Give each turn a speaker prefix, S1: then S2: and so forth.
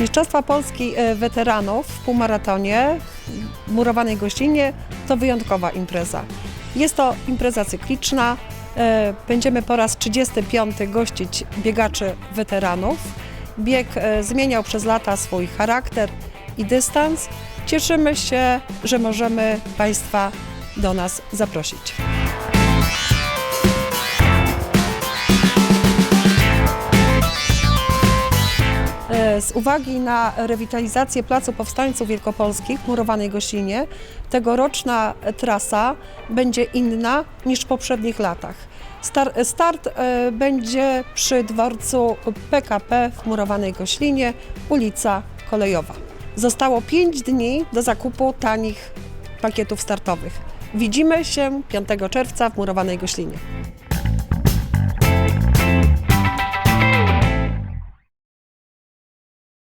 S1: Mistrzostwa Polski e, Weteranów w półmaratonie w Murowanej Gościnie to wyjątkowa impreza. Jest to impreza cykliczna. E, Będziemy po raz 35 gościć biegaczy weteranów. Bieg e, zmieniał przez lata swój charakter i dystans. Cieszymy się, że możemy Państwa do nas zaprosić. Z uwagi na rewitalizację Placu Powstańców Wielkopolskich w Murowanej Gościnie tegoroczna trasa będzie inna niż w poprzednich latach. Star, start e, będzie przy dworcu PKP w Murowanej Goślinie, ulica Kolejowa. Zostało 5 dni do zakupu tanich pakietów startowych. Widzimy się 5 czerwca w Murowanej Goślinie.